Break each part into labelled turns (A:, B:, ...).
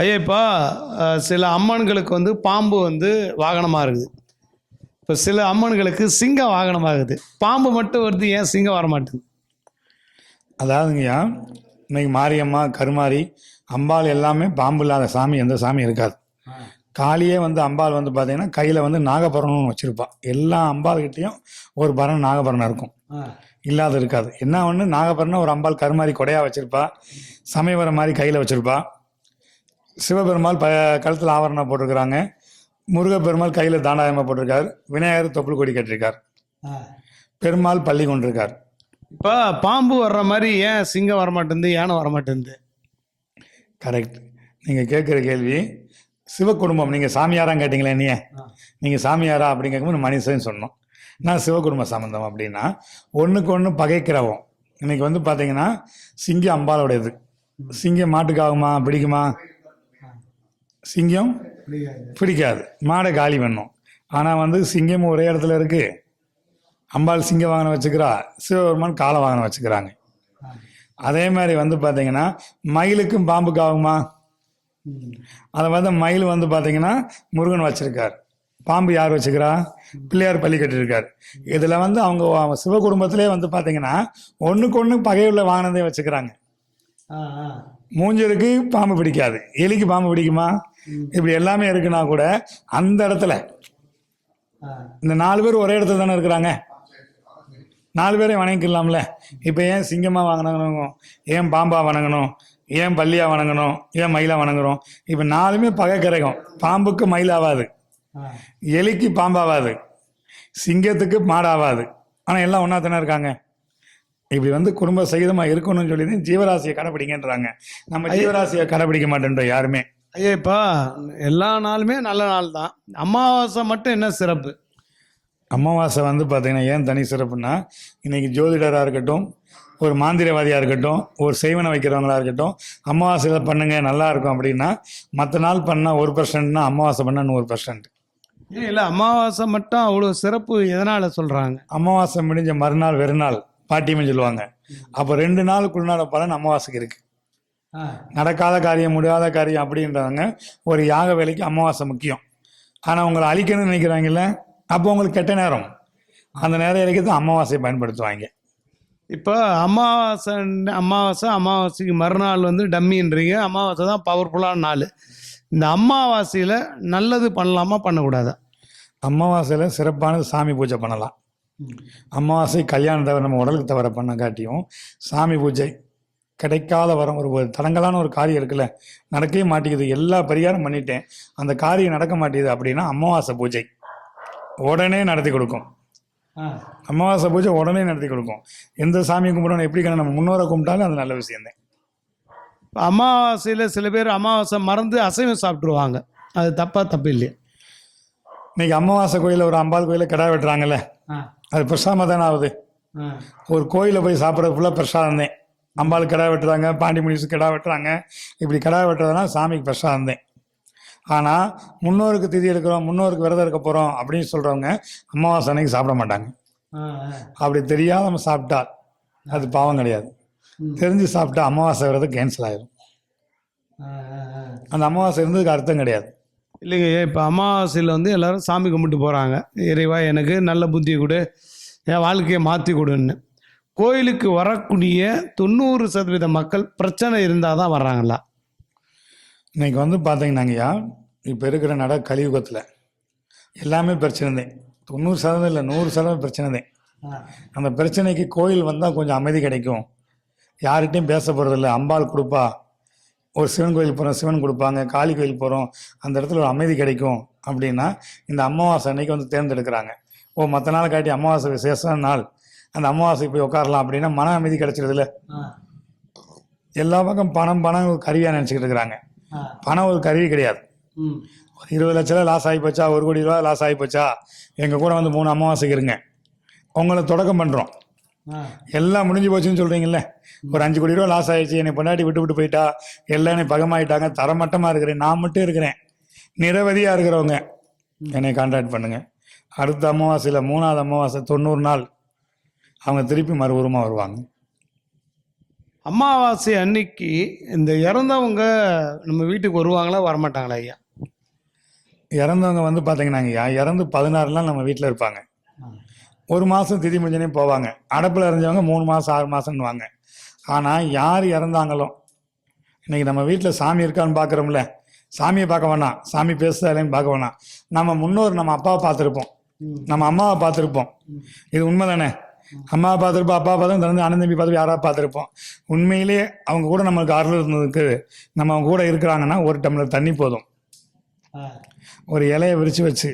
A: ஐயா இப்போ சில அம்மன்களுக்கு வந்து பாம்பு வந்து வாகனமாக இருக்குது. இப்போ சில அம்மன்களுக்கு சிங்கம் வாகனமாகுது பாம்பு மட்டும் வருது ஏன் சிங்கம் வர மாட்டேங்குது
B: அதாவதுங்கய்யா இன்னைக்கு மாரியம்மா கருமாரி அம்பாள் எல்லாமே பாம்பு இல்லாத சாமி எந்த சாமி இருக்காது. காளியே வந்து அம்பாள் வந்து பார்த்தீங்கன்னா கையில் வந்து நாகபரணம்னு வச்சுருப்பா. எல்லா அம்பாள்கிட்டேயும் ஒரு பரணம் நாகபரணம் இருக்கும். இல்லாத இருக்காது. என்ன ஒன்று நாகபரணம் ஒரு அம்பாள் கருமாரி கொடையாக வச்சுருப்பா. சமயவரம் மாதிரி கையில் வச்சுருப்பா. சிவபெருமாள் ப கழுத்தில் ஆவரணம் போட்டிருக்கிறாங்க. முருகப்பெருமாள் கையில் தாண்டாயமாக போட்டிருக்கார். விநாயகர் தொப்புள் கொடி கட்டியிருக்கார் பெருமாள் பள்ளி கொண்டிருக்கார்.
A: இப்போ பாம்பு வர்ற மாதிரி ஏன் சிங்கம் வர மாட்டேங்குது யானை வர மாட்டேங்குது
B: கரெக்ட். நீங்கள் கேட்குற கேள்வி சிவ குடும்பம் நீங்கள் சாமியாரான்னு கேட்டிங்களே நீ நீங்கள் சாமியாரா அப்படின்னு கேட்கும்போது மனுஷன் சொன்னோம். நான் சிவ குடும்ப சம்மந்தம் அப்படின்னா ஒன்றுக்கு ஒன்று பகைக்கிறவோம். இன்னைக்கு வந்து பார்த்தீங்கன்னா சிங்கம் அம்பாலோட இது சிங்கம் மாட்டுக்காகுமா பிடிக்குமா? சிங்கம் பிடிக்காது. மாடை காலி பண்ணும். ஆனால் வந்து சிங்கம் ஒரே இடத்துல இருக்கு. அம்பாள் சிங்க வாகனம் வச்சுக்கிறா சிவபெருமான் கால வாகனம் வச்சுக்கிறாங்க. அதே மாதிரி வந்து பார்த்தீங்கன்னா மயிலுக்கும் பாம்புக்கு ஆகுமா? அதை வந்து மயில் வந்து பார்த்தீங்கன்னா முருகன் வச்சிருக்கார். பாம்பு யார் வச்சுக்கிறா? பிள்ளையார் பள்ளி கட்டியிருக்கார். இதில் வந்து அவங்க அவங்க சிவ குடும்பத்திலே வந்து பார்த்தீங்கன்னா ஒன்றுக்கு ஒன்று பகையுள்ள வாகனத்தை வச்சுக்கிறாங்க. மூஞ்சருக்கு பாம்பு பிடிக்காது. எலிக்கு பாம்பு பிடிக்குமா? இப்படி எல்லாமே இருக்குன்னா கூட அந்த இடத்துல இந்த நாலு பேர் ஒரே இடத்துல தானே இருக்கிறாங்க? நாலு பேரையும் வணங்கிக்கலாம்ல. இப்போ ஏன் சிங்கமாக வணங்கணும் ஏன் பாம்பா வணங்கணும் ஏன் பள்ளியா வணங்கணும் ஏன் மயிலா வணங்குறோம்? இப்போ நாலுமே பகை கிடைக்கும் பாம்புக்கு மயில் ஆகாது எலிக்கு பாம்பாவாது. சிங்கத்துக்கு மாடாவாது. ஆனால் எல்லாம் ஒன்றா தானே இருக்காங்க? இப்படி வந்து குடும்ப சகிதமாக இருக்கணும்னு சொல்லி தான் ஜீவராசியை கடைப்பிடிங்கன்றாங்க. நம்ம ஜீவராசியை கடைப்பிடிக்க மாட்டேன்றோம் யாருமே.
A: ஐயா இப்போ எல்லா நாளுமே நல்ல நாள் தான். அமாவாசை மட்டும் என்ன சிறப்பு?
B: அமாவாசை வந்து பார்த்தீங்கன்னா ஏன் தனி சிறப்புன்னா இன்னைக்கு ஜோதிடராக இருக்கட்டும் ஒரு மாந்திரவாதியாக இருக்கட்டும் ஒரு செய்வனை வைக்கிறவங்களா இருக்கட்டும் அமாவாசையில் பண்ணுங்க நல்லா இருக்கும் அப்படின்னா மற்ற நாள் பண்ணால் ஒரு பர்சன்ட்னா அமாவாசை பண்ணால் நூறு பர்சன்ட்
A: இல்லை அமாவாசை மட்டும் அவ்வளோ சிறப்பு எதனால் சொல்கிறாங்க
B: அமாவாசை முடிஞ்ச மறுநாள் வெறுநாள். பாட்டியம்னு சொல்லுவாங்க. அப்போ ரெண்டு நாளுக்குள்ளான பலன் அமாவாசைக்கு இருக்கு. நடக்காத காரியம் முடியாத காரியம் அப்படின்றவங்க ஒரு யாக வேலைக்கு அமாவாசை முக்கியம். ஆனால் உங்களை அழிக்கணும்னு நினைக்கிறாங்கல்ல அப்போ உங்களுக்கு கெட்ட நேரம். அந்த நேரம் வரைக்கும் தான் அமாவாசையை பயன்படுத்துவாங்க.
A: இப்போ அமாவாசை அமாவாசை அமாவாசைக்கு மறுநாள் வந்து டம்மின்றீங்க. அமாவாசை தான் பவர்ஃபுல்லான நாள். இந்த அமாவாசையில் நல்லது பண்ணலாமா பண்ணக்கூடாதா?
B: அமாவாசையில் சிறப்பான சாமி பூஜை பண்ணலாம். அமாவாசை கல்யாணம் தவிர நம்ம உடலுக்கு தவிர பண்ண காட்டியும் சாமி பூஜை கிடைக்காத வரம் ஒரு ஒரு தடங்கலான ஒரு காரியம் இருக்குல்ல நடக்கவே மாட்டேங்குது. எல்லா பரிகாரம் பண்ணிட்டேன். அந்த காரியம் நடக்க மாட்டேங்குது அப்படின்னா அமாவாசை பூஜை உடனே நடத்தி கொடுக்கும். அமாவாசை பூஜை உடனே நடத்தி கொடுக்கும். எந்த சாமி கும்பிடணும் எப்படி நம்ம முன்னோரை கும்பிட்டாலும் அது நல்ல விஷயம்தான்
A: இப்போ அமாவாசையில் சில பேர் அமாவாசை மறந்து அசைவம் சாப்பிட்ருவாங்க அது தப்பா தப்பு இல்லையா.
B: இன்னைக்கு அமாவாசை கோயிலில் ஒரு அம்பாள் கோயிலில் கிடா வெட்டுறாங்கல்ல அது பிரசாதமாக தானே ஆகுது. ஒரு கோயிலில் போய் சாப்பிட்றது ஃபுல்லாக பிரசாதம். தான் அம்பாள் கிடா வெட்டுறாங்க பாண்டி முனிசு கிடா வெட்டுறாங்க. இப்படி கிடா வெட்டுறதுனா சாமிக்கு பிரசாதம். தான் ஆனால் முன்னோருக்கு திதி எடுக்கிறோம் முன்னோருக்கு விரதம் இருக்க போகிறோம் அப்படின்னு சொல்கிறவங்க அமாவாசை அன்னைக்கு சாப்பிட மாட்டாங்க. அப்படி தெரியாத நம்ம சாப்பிட்டா அது பாவம் கிடையாது. தெரிஞ்சு சாப்பிட்டா அமாவாசை விரதம் கேன்சல் ஆயிடும் அந்த அமாவாசை இருந்ததுக்கு அர்த்தம் கிடையாது.
A: இல்லைங்க இப்போ அமாவாசையில் வந்து எல்லாரும் சாமி கும்பிட்டு போகிறாங்க இறைவா எனக்கு நல்ல புத்தி கொடு என் வாழ்க்கையை மாற்றி கொடுன்னு. கோயிலுக்கு வரக்கூடிய தொண்ணூறு சதவீத மக்கள் பிரச்சனை இருந்தால் தான் வர்றாங்களா?
B: இன்னைக்கு வந்து பார்த்தீங்கன்னாங்கய்யா இப்போ இருக்கிற நட கலியுகத்தில் எல்லாமே பிரச்சனை தான். தொண்ணூறு சதவீதம் இல்லை நூறு சதவீதம் பிரச்சனை தான். அந்த பிரச்சனைக்கு கோயில் வந்தால் கொஞ்சம் அமைதி கிடைக்கும். யார்கிட்டையும் பேச போகிறதில்ல அம்பாள் கொடுப்பா ஒரு சிவன் கோயில் போகிறோம் சிவன் கொடுப்பாங்க காளி கோயில் போகிறோம் அந்த இடத்துல ஒரு அமைதி கிடைக்கும் அப்படின்னா இந்த அமாவாசை அன்னைக்கு வந்து தேர்ந்தெடுக்கிறாங்க. ஓ மற்ற நாள் காட்டி அமாவாசை விசேஷ நாள். அந்த அமாவாசைக்கு போய் உட்காரலாம் அப்படின்னா மன அமைதி கிடைச்சிடுதுல எல்லா பக்கம் பணம் பணம் கருவியாக நினச்சிக்கிட்டு இருக்கிறாங்க. பணம் ஒரு கருவி கிடையாது. ஒரு இருபது லட்ச ரூபா லாஸ் ஆகி போச்சா? ஒரு கோடி ரூபா லாஸ் ஆகி போச்சா? எங்கள் கூட வந்து மூணு அமாவாசைக்கு இருங்க. உங்களை தொடக்கம் பண்ணுறோம் எல்லாம் முடிஞ்சு போச்சுன்னு சொல்கிறீங்கல்ல ஒரு அஞ்சு கோடி ரூபா லாஸ் ஆயிடுச்சு. என்னை பொண்டாட்டி விட்டு விட்டு போயிட்டா. எல்லாம் என்னை பகமாயிட்டாங்க. தரமட்டமாக இருக்கிறேன். நான் மட்டும் இருக்கிறேன். நிரவதியாக இருக்கிறவங்க என்னை கான்டாக்ட் பண்ணுங்க. அடுத்த அமாவாசையில் மூணாவது அமாவாசை தொண்ணூறு நாள் அவங்க திருப்பி மறுபூர்வமாக வருவாங்க.
A: அமாவாசை அன்னைக்கு இந்த இறந்தவங்க நம்ம வீட்டுக்கு வருவாங்களா வரமாட்டாங்களா ஐயா?
B: இறந்தவங்க வந்து பார்த்தீங்கன்னாங்கய்யா இறந்து பதினாறுலாம் நம்ம வீட்டில் இருப்பாங்க. ஒரு மாதம் திதி முடிஞ்சனே போவாங்க. அடப்பில் இறந்தவங்க மூணு மாதம் ஆறு மாதம்னுவாங்க ஆனால் யார் இறந்தாங்களோ? இன்னைக்கு நம்ம வீட்டில் சாமி இருக்கான்னு பார்க்குறோம்ல சாமியை பார்க்க வேணாம். சாமி பேசுதா இல்லைன்னு பார்க்க வேணாம். நம்ம முன்னோர் நம்ம அப்பாவை பார்த்துருப்போம். நம்ம அம்மாவை பார்த்துருப்போம். இது உண்மை தானே அம்மாவை பார்த்துருப்போம் அப்பா பார்த்து திறந்து அண்ணன் தம்பி பார்த்து யாராவது பார்த்துருப்போம். உண்மையிலேயே அவங்க கூட நம்மளுக்கு அருள் இருந்ததுக்கு நம்ம அவங்க கூட இருக்கிறாங்கன்னா ஒரு டம்ளர் தண்ணி போதும். ஒரு இலையை விரித்து வச்சு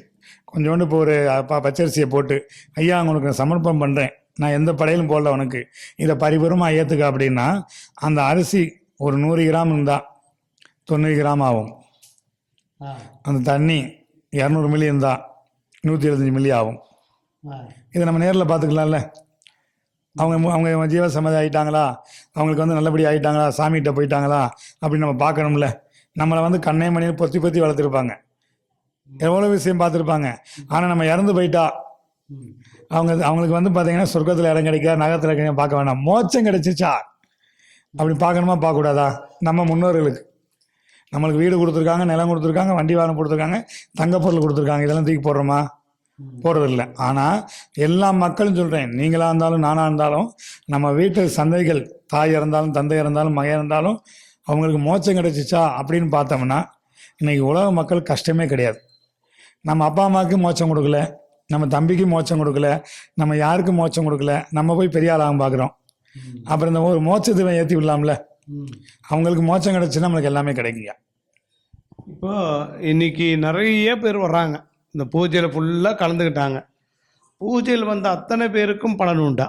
B: கொஞ்சோண்டு இப்போ ஒரு ப பச்சரிசியை போட்டு ஐயா உனக்கு நான் சமர்ப்பணம் பண்ணுறேன் நான் எந்த படையிலும் போடல உனக்கு. இதை பரிபூரமாக ஏற்றுக்க அப்படின்னா அந்த அரிசி ஒரு நூறு கிராம் இருந்தால் தொண்ணூறு கிராம் ஆகும். அந்த தண்ணி இரநூறு மில்லி இருந்தால் நூற்றி எழுபத்தஞ்சி மில்லி ஆகும். இதை நம்ம நேரில் பார்த்துக்கலாம்ல அவங்க அவங்க ஜீவ சம்மதி ஆகிட்டாங்களா அவங்களுக்கு வந்து நல்லபடி ஆகிட்டாங்களா சாமிகிட்ட போயிட்டாங்களா? அப்படின்னு நம்ம பார்க்கணும்ல. நம்மளை வந்து கண்ணே மணி பொத்தி பொத்தி வளர்த்துருப்பாங்க. எவ்வளோ விஷயம் பார்த்துருப்பாங்க. ஆனால் நம்ம இறந்து போயிட்டா அவங்க அவங்களுக்கு வந்து பார்த்தீங்கன்னா சொர்க்கத்தில் இடம் கிடைக்கா நகரத்தில் கிடைக்க பார்க்க வேணாம். மோச்சம் கிடைச்சிச்சா அப்படி பார்க்கணுமா? பார்க்கக்கூடாதா? நம்ம முன்னோர்களுக்கு. நம்மளுக்கு வீடு கொடுத்துருக்காங்க நிலம் கொடுத்துருக்காங்க வண்டி வாகனம் கொடுத்துருக்காங்க தங்கப்பொருள் கொடுத்துருக்காங்க. இதெல்லாம் தூக்கி போடுறோமா? போடுறதில்ல. ஆனால் எல்லா மக்களும் சொல்கிறேன் நீங்களாக இருந்தாலும் நானாக இருந்தாலும் நம்ம வீட்டு சந்தைகள் தாய் இறந்தாலும் தந்தை இறந்தாலும் மகன் இருந்தாலும் அவங்களுக்கு மோச்சம் கிடைச்சிச்சா அப்படின்னு பார்த்தோம்னா இன்னைக்கு உலக மக்கள் கஷ்டமே கிடையாது. நம்ம அப்பா அம்மாவுக்கு மோட்சம் கொடுக்கல நம்ம தம்பிக்கு மோட்சம் கொடுக்கல நம்ம யாருக்கும் மோட்சம் கொடுக்கல நம்ம போய் பெரிய ஆளாக பார்க்குறோம். அப்புறம் இந்த ஒரு மோட்சத்தை ஏற்றி விடலாம்ல? அவங்களுக்கு மோட்சம் கிடைச்சுன்னா நம்மளுக்கு எல்லாமே கிடைக்குங்க.
A: இப்போ இன்னைக்கு நிறைய பேர் வர்றாங்க. இந்த பூஜையில் ஃபுல்லாக கலந்துக்கிட்டாங்க. பூஜையில் வந்த அத்தனை பேருக்கும் பலன் உண்டா?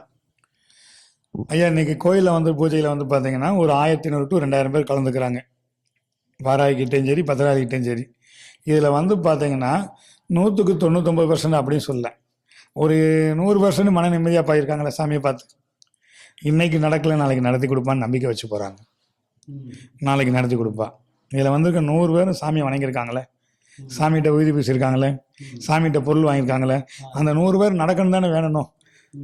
B: ஐயா இன்னைக்கு கோயிலில் வந்து பூஜையில் வந்து பார்த்தீங்கன்னா ஒரு ஆயிரத்தி ஐநூறு டு ரெண்டாயிரம் பேர் கலந்துக்கிறாங்க. வாராய்கிட்டையும் சரி பத்திராகிட்டையும் சரி. இதில் வந்து பார்த்தீங்கன்னா நூற்றுக்கு தொண்ணூத்தொம்பது பர்சன்ட் அப்படின்னு சொல்லல ஒரு நூறு பர்சன்ட் மன நிம்மதியாக போயிருக்காங்களே சாமியை பார்த்து. இன்னைக்கு நடக்கலை நாளைக்கு நடத்தி கொடுப்பான்னு நம்பிக்கை வச்சு போகிறாங்க நாளைக்கு நடத்தி கொடுப்பா. இதில் வந்திருக்க நூறு பேரும் சாமியை வணங்கியிருக்காங்களே. சாமிகிட்ட உயிரி பேசியிருக்காங்களே சாமிகிட்ட பொருள் வாங்கியிருக்காங்களே. அந்த நூறு பேர் நடக்கணும் தானே வேணும்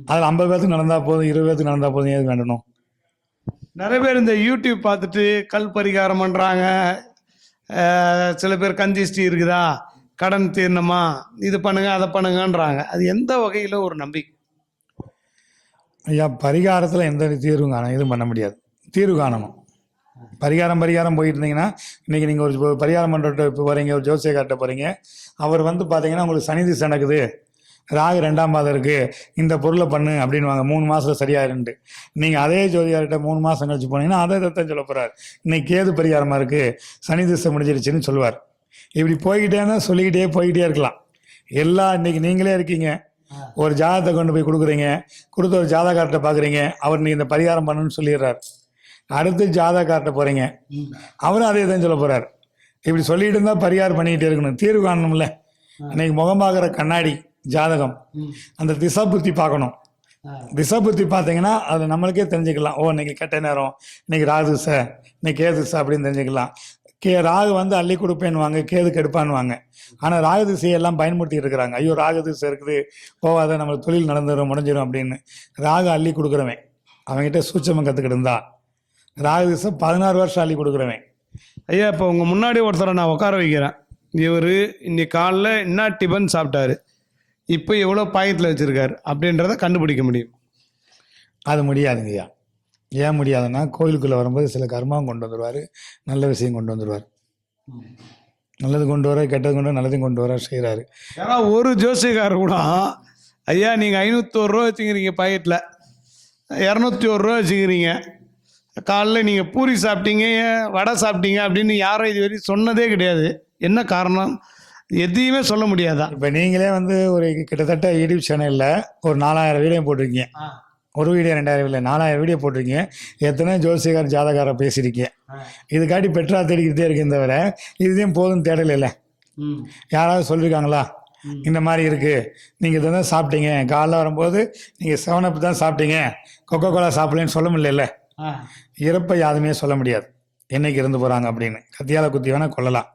B: அதில் ஐம்பது பேர்த்துக்கு நடந்தால் போதும் இருபது பேர்த்துக்கு நடந்தால் போதும் ஏது வேண்டணும்
A: நிறைய பேர் இந்த யூடியூப் பார்த்துட்டு கல் பரிகாரம் பண்ணுறாங்க சில பேர் கந்திஷ்டி இருக்குதா? கடன் தீர்ணமா? இது பண்ணுங்க அதை பண்ணுங்கன்றாங்க. அது எந்த வகையில் ஒரு நம்பிக்கை?
B: ஐயா பரிகாரத்தில் எந்த தீர்வு காணும் எதுவும் பண்ண முடியாது. தீர்வு காணணும். பரிகாரம் பரிகாரம் போயிட்டு இருந்தீங்கன்னா இன்றைக்கி நீங்கள் ஒரு ஒரு பரிகாரம் பண்ணுறட்ட இப்போ போகிறீங்க ஒரு ஜோசியக்கார்ட்ட போகிறீங்க அவர் வந்து பார்த்தீங்கன்னா உங்களுக்கு சனி திசை நடக்குது. ராகு ரெண்டாம் பாதம் இருக்குது இந்த பொருளை பண்ணு அப்படின்னுவாங்க. மூணு மாதத்தில் சரியாயிருன்ட்டு நீங்கள் அதே ஜோதியார்கிட்ட மூணு மாதம் கழிச்சு போனீங்கன்னா அதை தான் சொல்ல போகிறார் இன்னைக்கு கேது பரிகாரமாக இருக்குது சனி திசை முடிஞ்சிருச்சுன்னு சொல்லுவார். இப்படி போய்கிட்டே இருந்தால் சொல்லிக்கிட்டே போய்கிட்டே இருக்கலாம். எல்லா இன்னைக்கு நீங்களே இருக்கீங்க. ஒரு ஜாதகத்தை கொண்டு போய் கொடுக்குறீங்க. கொடுத்த ஒரு ஜாதகார்ட்ட பார்க்குறீங்க அவர் நீ இந்த பரிகாரம் பண்ணுன்னு சொல்லிடுறார். அடுத்து ஜாதகார்ட்ட போகிறீங்க அவரும் அதே தான் சொல்ல போகிறார் இப்படி சொல்லிட்டு இருந்தால் பரிகாரம் பண்ணிக்கிட்டே இருக்கணும். தீர்வு காணணும்ல. இன்னைக்கு முகம் பார்க்குற கண்ணாடி. ஜாதகம். அந்த திசா புத்தி பார்க்கணும். திசா புத்தி பார்த்தீங்கன்னா அது நம்மளுக்கே தெரிஞ்சுக்கலாம். ஓ இன்னைக்கு கெட்ட நேரம். இன்னைக்கு ராகு திசை இன்னைக்கு கேது திசை அப்படின்னு தெரிஞ்சுக்கலாம். கே ராகு வந்து அள்ளி கொடுப்பேன்னுவாங்க கேது கெடுப்பான்னுவாங்க. ஆனால் ராகு திசையெல்லாம் பயன்படுத்தி இருக்கிறாங்க. ஐயோ ராகு திசை இருக்குது. போகாத நம்மளுக்கு தொழில் நடந்துடும் முடிஞ்சிடும் அப்படின்னு. ராகு அள்ளி கொடுக்குறவன். அவன்கிட்ட சூட்சமம் கற்றுக்கிட்டு இருந்தா ராகு திசை பதினாறு வருஷம் அள்ளி கொடுக்குறவன்.
A: ஐயா இப்போ உங்கள் முன்னாடி ஒருத்தரை நான் உட்கார வைக்கிறேன். இவர் இன்னைக்கு காலைல என்ன டிஃபன் சாப்பிட்டாரு. இப்போ எவ்வளோ பாக்கெட்டில் வச்சுருக்காரு அப்படின்றத கண்டுபிடிக்க முடியும்.
B: அது முடியாதுங்கய்யா ஏன் முடியாதுன்னா கோயிலுக்குள்ளே வரும்போது சில கர்மாவும் கொண்டு வந்துடுவார் நல்ல விஷயம் கொண்டு வந்துடுவார் நல்லது கொண்டு வர கெட்டது கொண்டு வர நல்லதையும் கொண்டு வர செய்கிறாரு
A: யாரா ஒரு ஜோசியக்காரர் கூட ஐயா நீங்கள் ஐநூற்றோரு ரூபா வச்சுக்கிறீங்க பாக்கெட்டில் இரநூத்தி ஒரு ரூபா வச்சுக்கிறீங்க. காலைல நீங்கள் பூரி சாப்பிட்டீங்க வடை சாப்பிட்டீங்க அப்படின்னு யாரும் இது வரைக்கும் சொன்னதே கிடையாது. என்ன காரணம்? எதையுமே சொல்ல முடியாதா?
B: இப்போ நீங்களே வந்து ஒரு கிட்டத்தட்ட யூடியூப் சேனலில் ஒரு நாலாயிரம் வீடியோ போட்டிருக்கீங்க. ஒரு வீடியோ ரெண்டாயிரம் இல்லை நாலாயிரம் வீடியோ போட்டிருக்கீங்க. எத்தனை ஜோசியக்கார் ஜாதகார பேசியிருக்கீங்க இதுக்காட்டி பெட்ரா தேடிக்கிட்டே இருக்கேன் தவிர இதுதான் போதும் தேடல இல்லை. யாராவது சொல்லியிருக்காங்களா இந்த மாதிரி இருக்குது நீங்கள் இதை தான் சாப்பிட்டீங்க. காலைல வரும்போது நீங்கள் செவன் அப் தான் சாப்பிட்டீங்க. கொக்கோ கோலா சாப்பிடலன்னு சொல்ல முடியல. இறப்பை யாருமே சொல்ல முடியாது. என்னைக்கு இருந்து போகிறாங்க அப்படின்னு. கத்தியால குத்தி வேணால் கொல்லலாம்.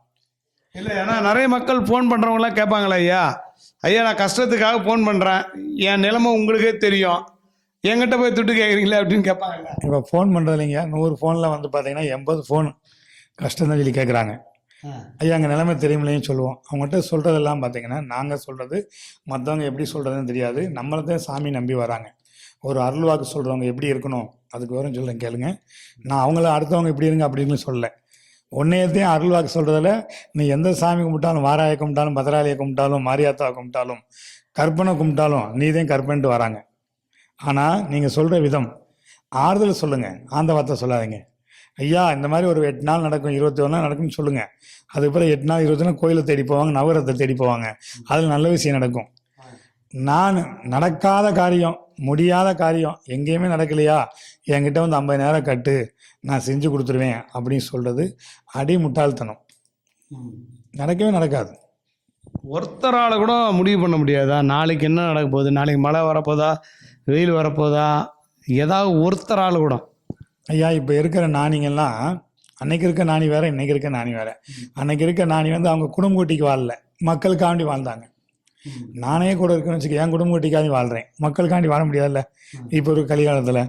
A: இல்லை ஏன்னா நிறைய மக்கள் ஃபோன் பண்ணுறவங்களாம் கேட்பாங்களா ஐயா ஐயா நான் கஷ்டத்துக்காக ஃபோன் பண்ணுறேன் என் நிலைமை உங்களுக்கே தெரியும். என்கிட்ட போய் துட்டு கேட்குறீங்களே அப்படின்னு கேட்பாங்கல்ல.
B: இப்போ ஃபோன் பண்ணுறது இல்லைங்க. நூறு ஃபோனில் வந்து பார்த்தீங்கன்னா எண்பது ஃபோன் கஷ்டம் தான் சொல்லி கேட்குறாங்க. ஐயா அங்கே நிலைமை தெரியுமில்லைன்னு சொல்லுவோம். அவங்ககிட்ட சொல்கிறதெல்லாம் பார்த்தீங்கன்னா நாங்கள் சொல்கிறது மற்றவங்க எப்படி சொல்கிறதுன்னு தெரியாது. நம்மளை தான் சாமி நம்பி வராங்க. ஒரு அருள்வாக்கு சொல்கிறவங்க எப்படி இருக்கணும்? அதுக்கு வரும் சொல்கிறேன் கேளுங்க. நான் அவங்கள அடுத்தவங்க இப்படி இருங்க அப்படின்னு சொல்லலை. உன்னையத்தையும் அருள்வாக்கு சொல்கிறதுல நீ எந்த சாமி கும்பிட்டாலும் வாராய கும்பிட்டாலும் பத்திராளியை கும்பிட்டாலும் மாரியாத்தா கும்பிட்டாலும் கற்பனை கும்பிட்டாலும் நீதான் கற்பனைட்டு வராங்க. ஆனால் நீங்கள் சொல்கிற விதம் ஆறுதல் சொல்லுங்கள் ஆந்தவார்த்தை சொல்லாதீங்க. ஐயா இந்த மாதிரி ஒரு எட்டு நாள் நடக்கும் இருபத்தி ஒரு நாள் நடக்கும்னு சொல்லுங்கள் அதுக்கப்புறம் எட்டு நாள் இருபத்தி நாள் கோயிலை தேடி போவாங்க நவரத்தை தேடி போவாங்க. அதில் நல்ல விஷயம் நடக்கும். நான் நடக்காத காரியம் முடியாத காரியம் எங்கேயுமே நடக்கலையா? என்கிட்ட வந்து ஐம்பது நேரம் கட்டு நான் செஞ்சு கொடுத்துருவேன் அப்படின்னு சொல்கிறது அடி முட்டாள்தனம் நடக்கவே நடக்காது.
A: ஒருத்தரால் கூட முடிவு பண்ண முடியாதா? நாளைக்கு என்ன நடக்க போகுது? நாளைக்கு மழை வரப்போதா? வெயில் வரப்போதா? ஏதாவது ஒருத்தரால் கூட.
B: ஐயா இப்போ இருக்கிற நாணிங்கெல்லாம் அன்னைக்கு இருக்க நாணி வேற இன்னைக்கு இருக்க நாணி வேற. அன்னைக்கு இருக்க நாணி வந்து அவங்க குடும்ப குட்டிக்கு வாழல. மக்களுக்காண்டி வாழ்ந்தாங்க. நானே கூட இருக்குன்னு வச்சுக்க என் குடும்ப குட்டிக்காண்டி வாழ்றேன். மக்களுக்காண்டி வாழ முடியாதுல்ல? இப்போ ஒரு கலிகாலத்தில்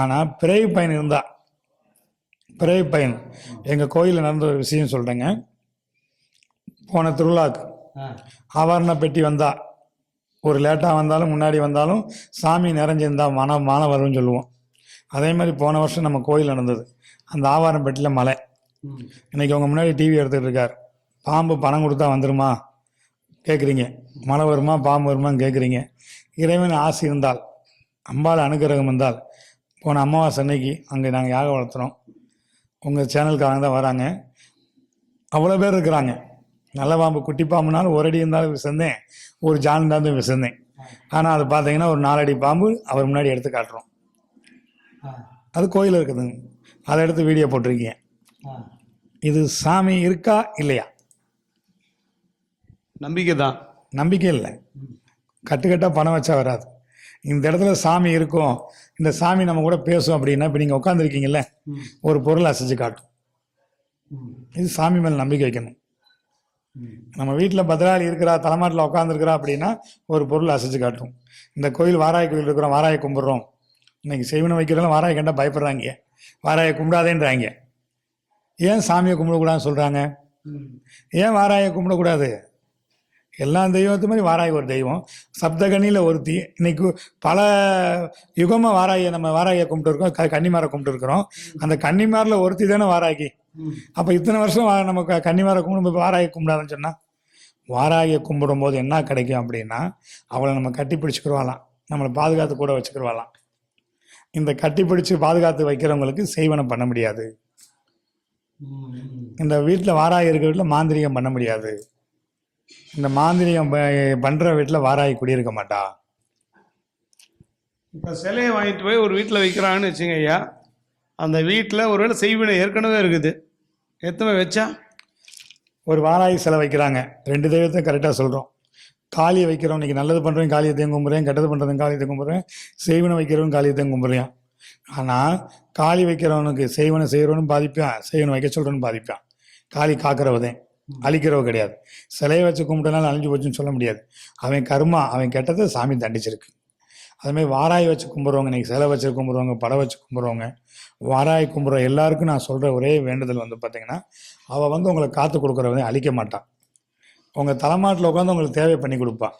B: ஆனால் பிறவி பயன் இருந்தா பிறவி பயன். எங்கள் கோயிலில் நடந்த ஒரு விஷயம் சொல்கிறேங்க போன திருவிழாக்கு ஆவரண பெட்டி வந்தா ஒரு லேட்டாக வந்தாலும் முன்னாடி வந்தாலும் சாமி நிறைஞ்சிருந்தா மன மான வரும்னு சொல்லுவோம். அதே மாதிரி போன வருஷம் நம்ம கோயில் நடந்தது. அந்த ஆவாரம் பெட்டியில் மலை. இன்னைக்கு உங்க முன்னாடி டிவி எடுத்துகிட்டு இருக்கார். பாம்பு பணம் கொடுத்தா வந்துருமா? கேட்குறீங்க மழை வருமா பாம்பு வருமான்னு கேட்குறீங்க இறைவன் ஆசை இருந்தால் அம்பாள் அனுகிரகம் இருந்தால் போன அமாவாசை அன்னைக்கு அங்கே நாங்கள் யாக வளர்த்துறோம் உங்கள் சேனலுக்காரங்க தான் வராங்க. அவ்வளோ பேர் இருக்கிறாங்க. நல்ல பாம்பு குட்டி பாம்புனாலும் ஒரு அடி இருந்தாலும் விசந்தேன். ஒரு ஜான் இருந்தாலும் விசந்தேன். ஆனால் அது பார்த்தீங்கன்னா ஒரு நாலடி பாம்பு அவர் முன்னாடி எடுத்து காட்டுறோம். அது கோயில் இருக்குதுங்க. அதை எடுத்து வீடியோ போட்டிருக்கீங்க. இது சாமி இருக்கா இல்லையா?
A: நம்பிக்கை தான்.
B: நம்பிக்கை இல்லை. கட்டுக்கட்டாக பணம் வச்சா வராது. இந்த இடத்துல சாமி இருக்கும். இந்த சாமி நம்ம கூட பேசும் அப்படின்னா இப்போ நீங்கள் உட்காந்துருக்கீங்கல்ல ஒரு பொருள் அசைச்சு காட்டும். இது சாமி மேலே நம்பிக்கை வைக்கணும். நம்ம வீட்டில் பத்ராளி இருக்கிறா தலைமாட்டில் உட்காந்துருக்கிறா அப்படின்னா ஒரு பொருள் அசைச்சு காட்டும். இந்த கோயில் வாராய் கோயில் இருக்கிறோம் வாராயை கும்பிட்றோம். இன்னைக்கு செய்வனை வைக்கிறவங்க வாராயை கண்டா பயப்படுறாங்க. வாராயை கும்பிடாதேன்றாங்க. ஏன் சாமியை கும்பிடக்கூடாதுன்னு சொல்கிறாங்க ஏன் வாராயை கும்பிடக்கூடாது? எல்லா தெய்வத்து மாதிரி வாராய் ஒரு தெய்வம். சப்தகனியில் ஒருத்தி. இன்னைக்கு பல யுகமாக வாராயை நம்ம வாராயை கும்பிட்டு இருக்கோம் க கன்னிமாரை கும்பிட்டு இருக்கிறோம் அந்த கன்னிமாரில் ஒருத்தி தானே வாராகி. அப்போ இத்தனை வருஷம் நம்ம க- கன்னிமாரை கும்பிடும் வாராயை கும்பிடாதுன்னு சொன்னால் வாராயை கும்பிடும் போது என்ன கிடைக்கும் அப்படின்னா அவளை நம்ம கட்டி பிடிச்சிக்கிறவாளாம் நம்மளை பாதுகாத்து கூட வச்சுக்கிறவாளாம் இந்த கட்டி பிடிச்சு பாதுகாத்து வைக்கிறவங்களுக்கு செய்வனை பண்ண முடியாது. இந்த வீட்டில் வாராய் இருக்கிற வீட்டில் மாந்திரிகம் பண்ண முடியாது. இந்த மாந்திரிகம் ப- பண்ற வீட்டில் வாராய் குடியிருக்க மாட்டா.
A: இப்போ சிலையை வாங்கிட்டு போய் ஒரு வீட்டில் வைக்கிறாங்கன்னு வச்சுங்க ஐயா அந்த வீட்டில் ஒருவேளை செய்வினை ஏற்கனவே இருக்குது. எத்தனை வச்சா?
B: ஒரு வாராய் சிலை வைக்கிறாங்க. ரெண்டு தெய்வத்தையும் கரெக்டாக சொல்கிறோம் காளியை வைக்கிறோம். இன்னைக்கு நல்லது பண்ணுறேன் காளியத்தையும் கும்பிட்றேன் கெட்டது பண்ணுறதும் காளியத்தையும் கும்பிட்றேன் செய்வனை வைக்கிறவன் காளியத்தையும் கும்பிட்றேன். ஆனால் காளி வைக்கிறவனுக்கு செய்வனை செய்கிறவனும் பாதிப்பான் செய்வனை வைக்க சொல்கிறவனும் பாதிப்பான் காளி காக்கிறவதேன் அழிக்கிறவ கிடையாது. சிலையை வச்சு கும்பிட்டனால அழிஞ்சு போச்சுன்னு சொல்ல முடியாது. அவன் கர்மா அவன் கெட்டதை சாமி தண்டிச்சிருக்கு. அதுமாதிரி வாராய் வச்சு கும்பிட்றவங்க இன்னைக்கு சிலை வச்சு கும்பிட்றவங்க படம் வச்சு கும்பிட்றவங்க வாராய் கும்பிட்ற எல்லாருக்கும் நான் சொல்கிற ஒரே வேண்டுதல் வந்து பார்த்திங்கன்னா அவள் வந்து உங்களை காத்து கொடுக்குறவன் அழிக்க மாட்டான் உங்கள் தலைமாட்டில் உட்காந்து உங்களுக்கு தேவை பண்ணி கொடுப்பான்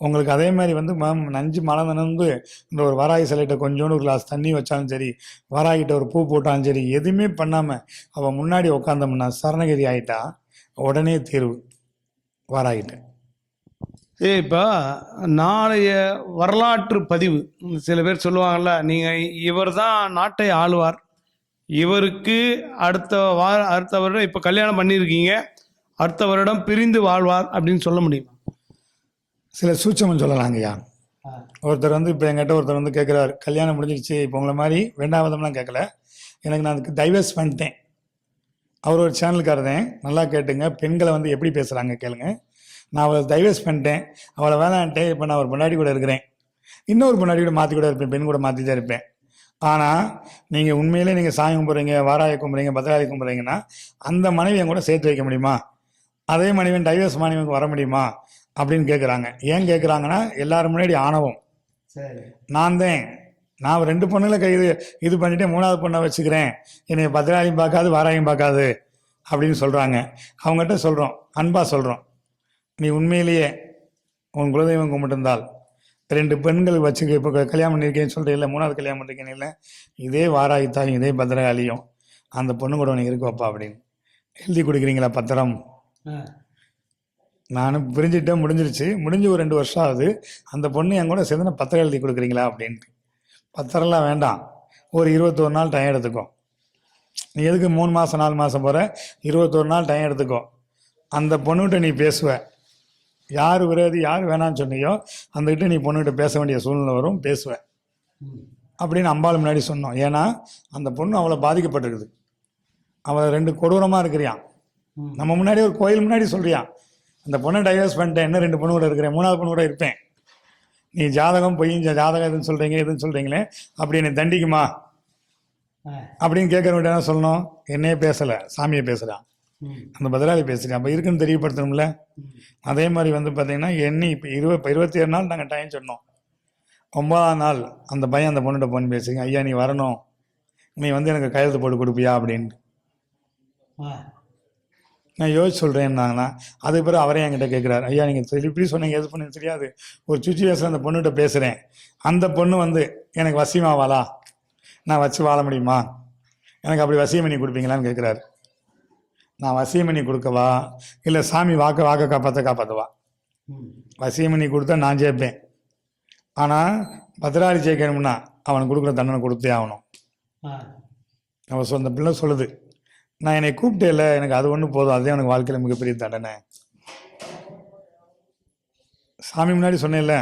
B: உங்களுக்கு அதே மாதிரி வந்து மேம் நஞ்சு மழை நனந்து இந்த ஒரு வாராய் சிலைகிட்ட கொஞ்சோண்டு ஒரு கிளாஸ் தண்ணி வச்சாலும் சரி வாராய்கிட்ட ஒரு பூ போட்டாலும் சரி எதுவுமே பண்ணாமல் அவள் முன்னாடி உட்காந்தோம்னா சரணகிரி ஆகிட்டா உடனே தீர்வு வாராகிட்ட
A: சரி இப்போ நாளைய வரலாற்று பதிவு சில பேர் சொல்லுவாங்கல்ல நீங்கள் இவர் தான் நாட்டை ஆளுவார். இவருக்கு அடுத்த வார அடுத்த வருடம் இப்போ கல்யாணம் பண்ணியிருக்கீங்க. அடுத்த வருடம் பிரிந்து வாழ்வார் அப்படின்னு சொல்ல முடியுமா?
B: சில சூட்சமம் சொல்லலாங்கய்யா ஒருத்தர் வந்து இப்போ என்கிட்ட ஒருத்தர் வந்து கேட்குறாரு கல்யாணம் முடிஞ்சிருச்சு இப்போ உங்களை மாதிரி வேண்டாவதம்லாம் கேட்கல எனக்கு நான் அதுக்கு டைவர்ஸ் பண்ணிட்டேன். அவர் ஒரு சேனலுக்காரதேன் நல்லா கேட்டுங்க. பெண்களை வந்து எப்படி பேசுகிறாங்க கேளுங்க. நான் அவளை டைவர்ஸ் பண்ணிட்டேன். அவளை வேணான்ட்டேன். இப்போ நான் ஒரு பொண்டாடி கூட இருக்கிறேன். இன்னொரு பொண்டாடி கூட மாற்றி கூட இருப்பேன். பெண் கூட மாற்றி தான் இருப்பேன். ஆனால் நீங்கள் உண்மையிலே நீங்கள் சாமி கும்பிட்றீங்க வாராய கும்பிட்றீங்க பத்ராலி கும்பிட்றீங்கன்னா அந்த மனைவி என் கூட சேர்த்து வைக்க முடியுமா? அதே மனைவியின் டைவர்ஸ் மனைவிக்கு வர முடியுமா? அப்படின்னு கேட்குறாங்க ஏன் கேட்குறாங்கன்னா எல்லாரும் முன்னாடி ஆணவம்.
A: சரி.
B: நான் தான். நான் ரெண்டு பொண்ணுல கை இது இது பண்ணிட்டு மூணாவது பொண்ணை வச்சுக்கிறேன். என்னை பத்திராலையும் பார்க்காது வாராயும் பார்க்காது அப்படின்னு சொல்கிறாங்க அவங்ககிட்ட சொல்கிறோம் அன்பாக சொல்கிறோம் நீ உண்மையிலேயே உன் குலதெய்வம் கும்பிட்டிருந்தால் ரெண்டு பெண்கள் வச்சுக்க இப்போ கல்யாணம் பண்ணியிருக்கேன்னு சொல்லிட்டு இல்லை மூணாவது கல்யாணம் பண்ணிருக்கேன்னு இல்லை இதே வாராயித்தாயும் இதே பத்திரகாளியும் அந்த பொண்ணு கூட உனக்கு இருக்கு வைப்பா அப்படின்னு எழுதி கொடுக்குறீங்களா பத்திரம்? நானும் பிரிஞ்சுட்டேன் முடிஞ்சிருச்சு. முடிஞ்சு ஒரு ரெண்டு வருஷம் ஆகுது. அந்த பொண்ணு என் கூட சேர்ந்து பத்திரம் எழுதி கொடுக்குறீங்களா அப்படின்ட்டு. பத்திரம்லாம் வேண்டாம். ஒரு இருபத்தொரு நாள் டைம் எடுத்துக்கோ. நீ எதுக்கு மூணு மாதம் நாலு மாதம் போகிற இருபத்தொரு நாள் டைம் எடுத்துக்கோ. அந்த பொண்ணுகிட்ட நீ பேசுவ. யார் விரோதி யார் வேணான்னு சொன்னியோ அந்தகிட்ட நீ பொண்ணுகிட்ட பேச வேண்டிய சூழ்நிலை வரும் பேசுவ. அப்படின்னு அம்பாள் முன்னாடி சொன்னோம். ஏன்னா அந்த பொண்ணு அவளை பாதிக்கப்பட்டிருக்குது. அவள் ரெண்டு கொடூரமாக இருக்கிறியான் நம்ம முன்னாடி ஒரு கோயில் முன்னாடி சொல்றியான் அந்த பொண்ணை டைவர்ஸ் பண்ணிட்டேன் என்ன ரெண்டு பொண்ணு கூட இருக்கிறேன் மூணாவது பொண்ணு கூட இருப்பேன். நீ ஜாதகம் பொய் ஜாதகம் எதுன்னு சொல்றீங்க எதுன்னு சொல்றீங்களே அப்படி என்னை தண்டிக்குமா? அப்படின்னு கேட்கறவங்க என்ன சொல்லணும்? என்னையே பேசலை சாமியை பேசுகிறான் அந்த பதிலாளி பேசுகிறேன் அப்போ இருக்குன்னு தெரியப்படுத்தணும்ல? அதே மாதிரி வந்து பார்த்தீங்கன்னா எண்ணி இப்போ இருபது இப்போ இருபத்தி ஏழு நாள் நாங்கள் டைம் சொன்னோம். ஒன்பதாம் நாள் அந்த பையன் அந்த பொண்ணுகிட்ட போன் பேசுங்க ஐயா நீ வரணும். நீ வந்து எனக்கு கையெழுத்து போட்டு கொடுப்பியா? அப்படின்ட்டு நான் யோசிச்சு சொல்கிறேன்னாங்கன்னா அதுக்கு பிறகு அவரே என்கிட்ட கேட்குறாரு ஐயா நீங்கள் இப்படி சொன்னீங்க எது பண்ணு தெரியாது. ஒரு சுச்சுவேஷன் அந்த பொண்ணுகிட்ட பேசுகிறேன் அந்த பொண்ணு வந்து எனக்கு வசியமாவாளா நான் வச்சு வாழ முடியுமா? எனக்கு அப்படி வசியம் பண்ணி கொடுப்பீங்களான்னு கேட்குறாரு நான் வசியம் பண்ணி கொடுக்கவா? இல்லை சாமி வாக்க வாக்க காப்பாற்ற காப்பாற்றவா வசியம் பண்ணி கொடுத்தா நான் ஜெயிப்பேன். ஆனால் பத்திராளி ஜெயிக்கணும்னா அவனுக்கு கொடுக்குற தண்டனை கொடுத்தே ஆகணும். அவன் சொ- அந்த பிள்ளை சொல்லுது. நான் என்னை கூப்பிட்டேல எனக்கு அது ஒன்று போதும். அதுதான் எனக்கு வாழ்க்கையில் மிகப்பெரிய தண்டனை. சாமி முன்னாடி சொன்னேன்ல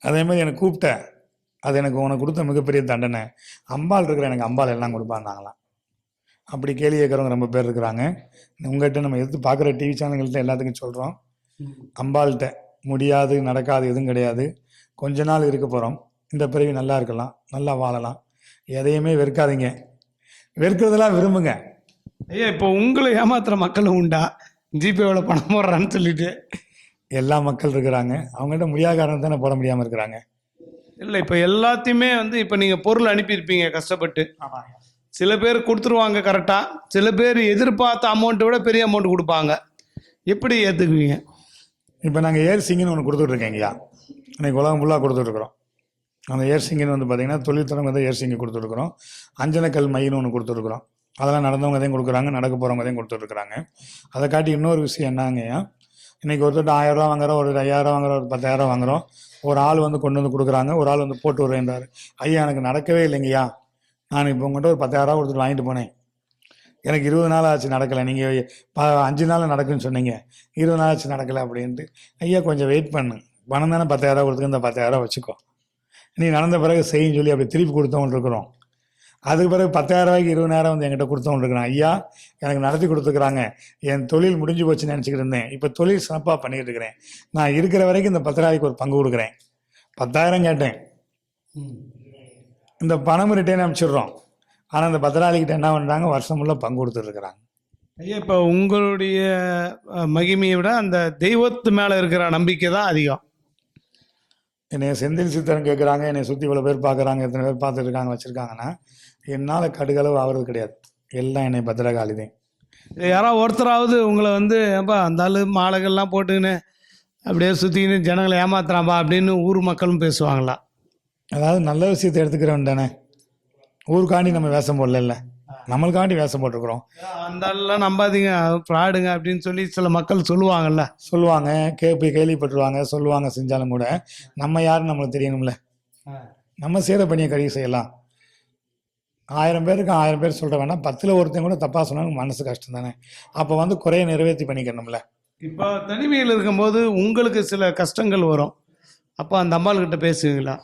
B: அதே மாதிரி எனக்கு கூப்பிட்டேன் அது எனக்கு உனக்கு கொடுத்த மிகப்பெரிய தண்டனை. அம்பாள் இருக்கிற எனக்கு அம்பாள் எல்லாம் கொடுப்பான்னாங்களாம். அப்படி கேள்வி கேட்குறவங்க ரொம்ப பேர் இருக்கிறாங்க. உங்கள்கிட்ட நம்ம எடுத்து பார்க்குற டிவி சேனல்கள்ட்ட எல்லாத்துக்கும் சொல்கிறோம் அம்பாள்கிட்ட முடியாது நடக்காது எதுவும் கிடையாது. கொஞ்ச நாள் இருக்க போகிறோம் இந்த பிறவி நல்லா இருக்கலாம் நல்லா வாழலாம். எதையுமே வெறுக்காதீங்க. வெறுக்கிறதெல்லாம் விரும்புங்க.
A: ஐயா இப்போ உங்களை ஏமாத்துற மக்களும் உண்டா? ஜிபேவில் பணம் போடுறான்னு சொல்லிட்டு.
B: எல்லா மக்கள் இருக்கிறாங்க. அவங்கள்ட்ட முடியாத காரணம் தானே போட முடியாமல் இருக்கிறாங்க.
A: இல்லை இப்போ எல்லாத்தையுமே வந்து இப்போ நீங்கள் பொருள் அனுப்பியிருப்பீங்க கஷ்டப்பட்டு. சில பேர் கொடுத்துருவாங்க கரெக்டாக சில பேர் எதிர்பார்த்த அமௌண்ட்டை விட பெரிய அமௌண்ட் கொடுப்பாங்க. எப்படி ஏற்றுக்குவீங்க
B: இப்போ நாங்கள் ஏர் சிங்கின்னு ஒன்று கொடுத்துட்ருக்கேங்கய்யா இன்னைக்கு உலகம் ஃபுல்லாக கொடுத்துட்ருக்குறோம். அந்த ஏர் சிங்கின்னு வந்து பார்த்தீங்கன்னா தொழில்துறவங்க தான் ஏர் சிங்கி கொடுத்துருக்குறோம் அஞ்சனக்கல் மைன்னு ஒன்று கொடுத்துருக்குறோம் அதெல்லாம் நடந்தவங்க தான் கொடுக்குறாங்க நடக்க போகிறவங்க தான் கொடுத்துட்ருக்குறாங்க. அதை காட்டி இன்னொரு விஷயம் என்னங்கய்யா இன்றைக்கி ஒருத்தர் ஆயிரரூவா வாங்குறோம் ஒரு ஐயாயிரம் வாங்குறோம் ஒரு பத்தாயிரம் வாங்குறோம். ஒரு ஆள் வந்து கொண்டு வந்து கொடுக்குறாங்க ஒரு ஆள் வந்து போட்டு வரேன்றாரு ஐயா எனக்கு நடக்கவே இல்லைங்கய்யா நான் இப்போ உங்கள்கிட்ட ஒரு பத்தாயிரரூவா கொடுத்துட்டு வாங்கிட்டு போனேன். எனக்கு இருபது நாள் ஆச்சு நடக்கலை. நீங்கள் ப அஞ்சு நாள் நடக்குன்னு சொன்னீங்க. இருபது நாள் ஆச்சு நடக்கலை அப்படின்ட்டு. ஐயா கொஞ்சம் வெயிட் பண்ணு. பணம் தானே பத்தாயிரரூவா ரூபா கொடுத்துக்க இந்த பத்தாயிரரூவா வச்சுக்கோ. நீ நடந்த பிறகு செய்யும் சொல்லி அப்படி திருப்பி கொடுத்தவங்க இருக்கிறோம். அதுக்கு பிறகு பத்தாயிரம் ரூபாய்க்கு இருபதாயிரம் வந்து என்கிட்ட கொடுத்தவங்க ஐயா எனக்கு நடத்தி கொடுத்துக்கிறாங்க என் தொழில் முடிஞ்சு போச்சுன்னு நினச்சிக்கிட்டு இருந்தேன். இப்போ தொழில் சிறப்பாக பண்ணிக்கிட்டு இருக்கிறேன். நான் இருக்கிற வரைக்கும் இந்த பத்தாயிரக்கு ஒரு பங்கு கொடுக்குறேன். பத்தாயிரம் கேட்டேன். இந்த பணம் ரிட்டர்ன் அனுப்பிச்சிடுறோம். ஆனால் இந்த பத்திராளிக்கிட்ட என்ன பண்ணுறாங்க வருஷம் ஃபுல்லாக பங்கு கொடுத்துட்ருக்குறாங்க
A: ஐயா இப்போ உங்களுடைய மகிமையை விட அந்த தெய்வத்து மேலே இருக்கிற நம்பிக்கை தான் அதிகம்.
B: என்னை செந்தில் சித்தரன் கேட்குறாங்க என்னை சுற்றி இவ்வளோ பேர் பார்க்குறாங்க எத்தனை பேர் பார்த்துட்டு இருக்காங்க வச்சுருக்காங்கன்னா என்னால் கடுகளவு ஆகிறது கிடையாது. எல்லாம் என்னை பத்திரகாளி தான்
A: யாராவது ஒருத்தராவது உங்களை வந்து ஏப்பா அந்த ஆளு மாலைகள்லாம் போட்டுக்கின்னு அப்படியே சுற்றிக்கின்னு ஜனங்களை ஏமாத்துறான்பா அப்படின்னு ஊர் மக்களும் பேசுவாங்களா?
B: அதாவது நல்ல விஷயத்தை எடுத்துக்கிறவன் தானே. ஊருக்காண்டி நம்ம வேஷம் போடல நம்மளுக்காண்டி வேஷம் போட்டிருக்கிறோம்.
A: அந்த நம்பாதீங்க. ஃப்ராடுங்க அப்படின்னு சொல்லி சில மக்கள் சொல்லுவாங்கல்ல.
B: சொல்லுவாங்க கேள்வி கேள்விப்பட்டுருவாங்க சொல்லுவாங்க செஞ்சாலும் கூட. நம்ம யாருன்னு நம்மளுக்கு தெரியணும்ல. நம்ம செய்கிற பணியை கழிவு செய்யலாம். ஆயிரம் பேருக்கு ஆயிரம் பேர் சொல்கிற வேணாம் பத்தில் ஒருத்தன் கூட தப்பாக சொன்னாலும் மனசு கஷ்டம் தானே அப்போ வந்து குறைய நிறைவேற்றி பண்ணிக்கணும்ல.
A: இப்போ தனிமையில் இருக்கும்போது உங்களுக்கு சில கஷ்டங்கள் வரும். அப்போ அந்த அம்பாள்கிட்ட பேசுவீங்களா?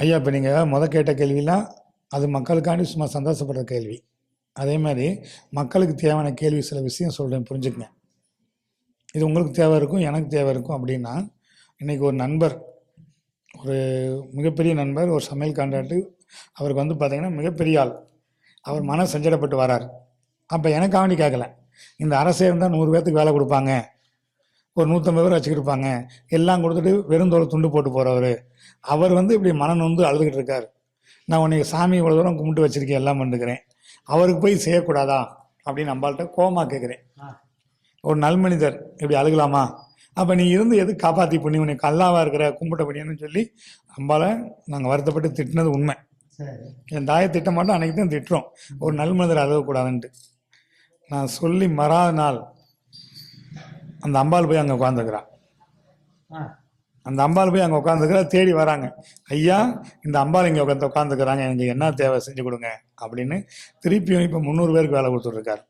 B: ஐயா இப்போ நீங்கள் முத கேட்ட கேள்விலாம் அது மக்களுக்காண்டி சும்மா சந்தோஷப்படுற கேள்வி. அதே மாதிரி மக்களுக்கு தேவையான கேள்வி சில விஷயம் சொல்கிறேன் புரிஞ்சுக்கங்க. இது உங்களுக்கு தேவை இருக்கும் எனக்கு தேவை இருக்கும் அப்படின்னா இன்றைக்கி ஒரு நண்பர் ஒரு மிகப்பெரிய நண்பர் ஒரு சமையல் கான்ட்ராக்டு அவருக்கு வந்து பார்த்திங்கன்னா மிகப்பெரிய ஆள். அவர் மன சஞ்சலப்பட்டு வரார். அப்போ எனக்கு அவனி கேட்கல இந்த அரசே இருந்தால் நூறு பேர்த்துக்கு வேலை கொடுப்பாங்க. ஒரு நூற்றம்பது பேர் வச்சுக்கிருப்பாங்க எல்லாம் கொடுத்துட்டு வெறுந்தோலை துண்டு போட்டு போகிறவர் அவர் வந்து இப்படி மனம் நொந்து அழுதுகிட்டு இருக்கார். நான் உன்னை சாமி இவ்வளோ தூரம் கும்பிட்டு வச்சிருக்கேன் எல்லாம் பண்ணிருக்கிறேன் அவருக்கு போய் செய்யக்கூடாதா? அப்படின்னு நம்மள்ட்ட கோமா கேட்குறேன் ஒரு நல்மனிதர் இப்படி அழுகலாமா? அப்போ நீ இருந்து எது காப்பாற்றி பண்ணி உனக்கு அல்லாவா இருக்கிற கும்பிட்ட பண்ணின்னு சொல்லி அம்பால நாங்கள் வருத்தப்பட்டு திட்டினது உண்மை. என் தாயை திட்ட மாட்டோம் அன்னைக்கு தான் திட்டுறோம். ஒரு நல்மனிதர் அழுகக்கூடாதுன்ட்டு. நான் சொல்லி மறாத நாள் அந்த அம்பாள் போய் அங்கே உட்காந்துக்கிறான்
A: ஆ.
B: அந்த அம்பாள் போய் அங்கே உட்காந்துக்கிற தேடி வராங்க. ஐயா இந்த அம்பாள் இங்கே உட்காந்து உட்காந்துக்கிறாங்க எனக்கு என்ன தேவை செஞ்சு கொடுங்க. அப்படின்னு திருப்பியும் இப்போ முந்நூறு பேருக்கு வேலை கொடுத்துட்ருக்காரு